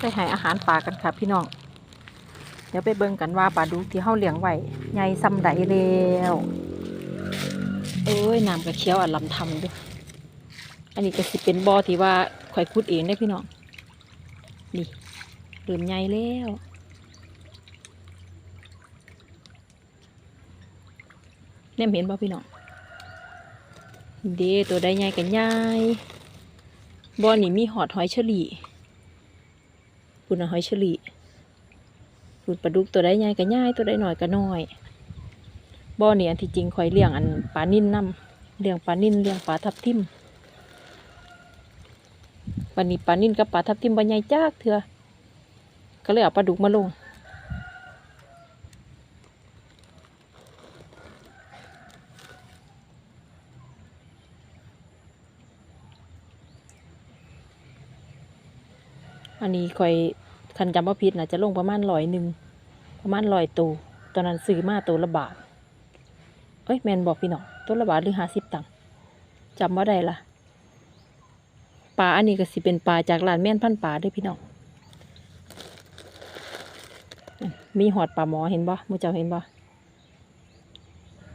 ไปให้อาหารปลากันค่ะ พี่น้อง เดี๋ยวไปเบิ่งกันว่าปลาดุกที่เฮาเลี้ยงไว้ใหญ่ซำใดแล้วเอ้ยน้ำกระเคี้ยวอะลำทำด้วยอันนี้ก็สิเป็นบ่อที่ว่าข่อยขุดเองได้พี่น้อง นี่เริ่มใหญ่แล้วเนี่ยเห็นบ่พี่น้องเด้ตัวใดใหญ่กันใหญ่บ่อนี่มีหอดหอยเชอรี่ คุณน่ะหอยเฉลี่คุณปลาดุกตัวได้ใหญ่ก็ใหญ่ตัวได้หน่อยก็น้อยบ่อนี่อันที่จริงคอยเลี้ยงอันปลานิ่นนํเลี้ยงปลานิ่นเลี้ยงปลาทับทิมปันนี้ปลานิ่นกับปลาทับทิมบ่ใหญ่จากเถื่อก็เลยเอาปลาดุกมาลง อันนี้ข่อยคันจำว่าพิษนะจะลงประมาณร้อยหนึ่งประมาณร้อยตัวตอนนั้นซื้อมาตัวละบาทเอ้ยแมนบอกพี่น้องตัวละบาทหรือห้าสิบตังค์จำว่าได้ละปลาอันนี้ก็สิเป็นปลาจากร้านแม่นพันปลาด้วยพี่น้องมีหอดปลาหมอเห็นบ่มูเจ้าเห็นบ่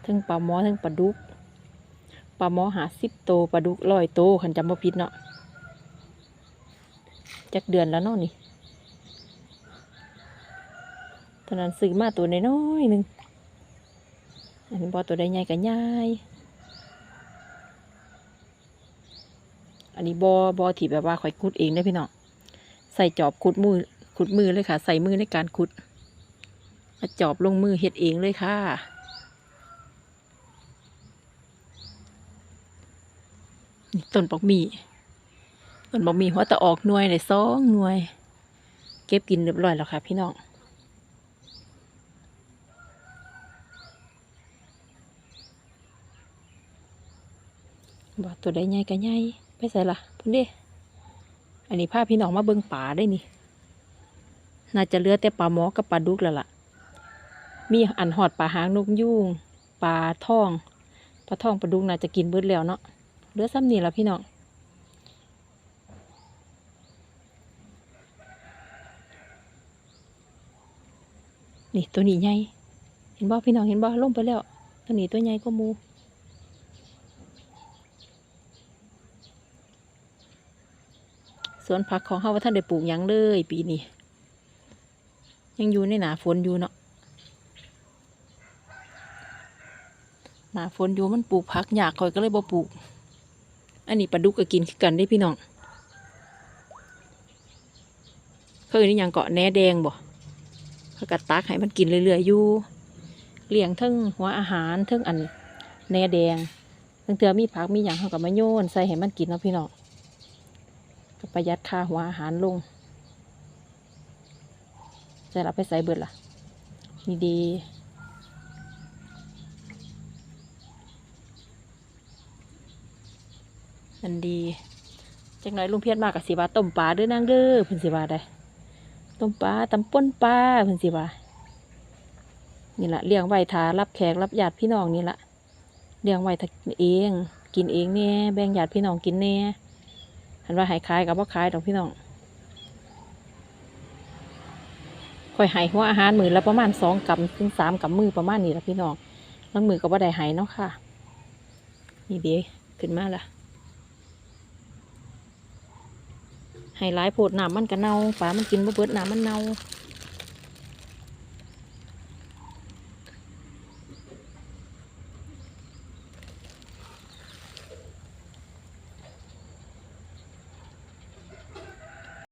ทั้งปลาหมอทั้งปลาดุกปลาหมอหาสิบโตปลาดุกร้อยโตวคันจำว่าพิษเนาะ จักเดือนแล้วเนาะนี่ตอนนั้นซื้อมาตัวน้อยๆหนึ่งอันนี้บอตัวใดใหญ่กับใหญ่อันนี้บอบอที่แบบว่าข่อยขุดเองได้พี่น้องใส่จอบขุดมือขุดมือเลยค่ะ ใส่มือในการขุดจอบลงมือเฮ็ดเองเลยค่ะนี่ต้นปักมี มันบ่มีหัวตะออกหน่วยเลยสองหน่วย เก็บกินเรียบร้อยแล้วค่ะ พี่น้องบ่ตัวใดใหญ่ก็ใหญ่ไปใส่ละพุ่นด้อันนี้พาพี่น้องมาเบิ่งป่าได้นี่ น่าจะเลือแต่ปลาหมอกับปลาดุกแล้วล่ะ มีอันหอดปลาหางนกยูงปลาท่อง ปลาท่องปลาดุกน่าจะกินเบิดแล้วเนาะ เหลือซ้ำนี่ละพี่น้อง นี่ตัวนี้ใหญ่เห็นบ่พี่น้องเห็นบ่ลงไปแล้ว ตัวนี้ตัวใหญ่ก็มูสวนผักของเฮาว่าท่านได้ปลูกยังเลย ปีนี้ยังอยู่ในหนาฝนอยู่เนาะหนาฝนอยู่มันปลูกผักยากคอยก็เลยบ่ปลูก อันนี้ปลาดุกก็กินกันได้พี่น้องเคยนี่ยังเกาะแหนแดงบ่ เขาก็ตักให้มันกินเรื่อยๆอยู่เลี้ยงทั้งหัวอาหารทั้งอันแหนแดงทั้งเถื่อมีผักมีอย่างเขาก็มาโยนใส่ให้มันกินเนาะพี่น้องก็ประหยัดค่าหัวอาหารลงใส่ละไปใส่เบิดล่ะนี่ดีอันดีจังไรลุงเพียรมากกับสิว่าต้มปลาด้อนางเด้อเพิ่นสิว่าได้ ต้มปลาตำป่นปลาเพิ่นสิว่านี่ละเลี้ยงไว้ทารับแขกรับญาติพี่น้องนี่ละเลี้ยงไว้เอง กินเองเนี่ยแบ่งญาติพี่น้องกินแน่หันว่าให้ขายกับว่าขายดอกพี่น้องคอยให้หัวอาหารมือละประมาณสองกำถึงสามกำมือประมาณนี้ละพี่น้องบางมือก็บ่ได้ให้เนาะค่ะ นี่เด้ขึ้นมาละ ให้หลายโพดน้ำมันกระเน่าปลามันกินบ่เบิดน้ำมันเน่า